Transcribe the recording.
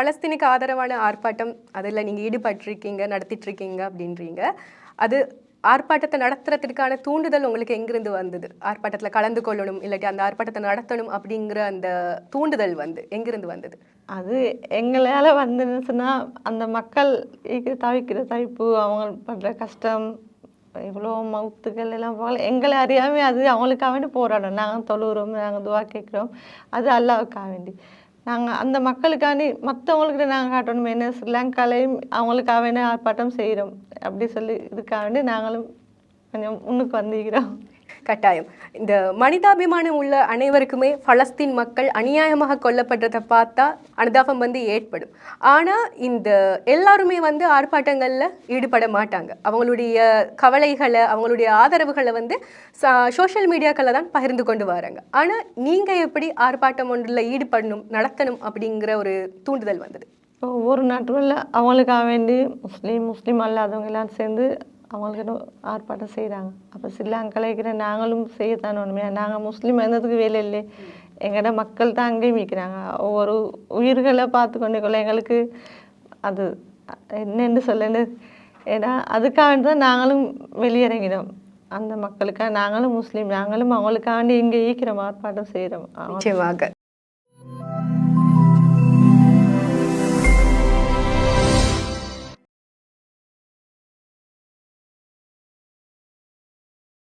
பலஸ்தீனுக்கு ஆதரவான ஆர்ப்பாட்டம் அதில் நீங்கள் ஈடுபட்டிருக்கீங்க நடத்திட்டுருக்கீங்க அப்படின்றீங்க. அது ஆர்ப்பாட்டத்தை நடத்துறதுக்கான தூண்டுதல் உங்களுக்கு எங்கிருந்து வந்தது? ஆர்ப்பாட்டத்தில் கலந்து கொள்ளணும் இல்லாட்டி அந்த ஆர்ப்பாட்டத்தை நடத்தணும் அப்படிங்கிற அந்த தூண்டுதல் வந்து எங்கிருந்து வந்தது? அது எங்களால் வந்துன்னு சொன்னால் அந்த மக்கள் தவிக்கிற தவிப்பு அவங்க படுற கஷ்டம் இவ்வளோ மவுத்துகள் எல்லாம் போகல எங்களை அறியாமல் அது அவங்களுக்காக வேண்டி போராடும் நாங்கள் தொழுகிறோம் நாங்கள் துவா கேட்குறோம். அது அல்லாவுக்காக வேண்டி. நாங்கள் அந்த மக்களுக்காண்டி மற்றவங்களுக்கு நாங்கள் காட்டணும். என்ன ஸ்ரீலங்காலையும் அவங்களுக்காக வேண்டி ஆர்ப்பாட்டம் செய்கிறோம் அப்படி சொல்லி இதுக்காக வேண்டி நாங்களும் கொஞ்சம் முன்னுக்கு வந்திருக்கிறோம். கட்டாயம். இந்த மனிதாபிமானம் உள்ள அனைவருக்குமே பலஸ்தீன் மக்கள் அநியாயமாக கொல்லப்படுறதை பார்த்தா அனுதாபம் வந்து ஏற்படும். ஆனால் இந்த எல்லாருமே வந்து ஆர்ப்பாட்டங்களில் ஈடுபட மாட்டாங்க. அவங்களுடைய கவலைகளை அவங்களுடைய ஆதரவுகளை வந்து சோஷியல் மீடியாக்களில் தான் பகிர்ந்து கொண்டு வராங்க. ஆனால் நீங்கள் எப்படி ஆர்ப்பாட்டம் ஒன்றில் ஈடுபடணும் நடத்தணும் அப்படிங்கிற ஒரு தூண்டுதல் வந்தது? ஒவ்வொரு நாட்டுகளில் அவங்களுக்காக வேண்டி முஸ்லீம் முஸ்லீம் அல்லாதவங்க எல்லாம் சேர்ந்து அவங்களுக்குன்னு ஆர்ப்பாட்டம் செய்கிறாங்க அப்போ ஸ்ரீலங்காவில் இருக்கிற நாங்களும் செய்யத்தானே ஒன்றுமே நாங்கள் முஸ்லீம் இருந்ததுக்கு வேலை இல்லை. எங்களோட மக்கள் தான் அங்கேயும் மீக்கிறாங்க ஒவ்வொரு உயிர்களை பார்த்து கொண்டு எங்களுக்கு அது என்னென்னு சொல்லு ஏன்னா அதுக்காக தான் நாங்களும் வெளியிறங்கினோம். அந்த மக்களுக்காக நாங்களும் முஸ்லீம் நாங்களும் அவங்களுக்காண்டி இங்கே ஈக்கிறோம் ஆர்ப்பாட்டம் செய்கிறோம் நிச்சயமாக.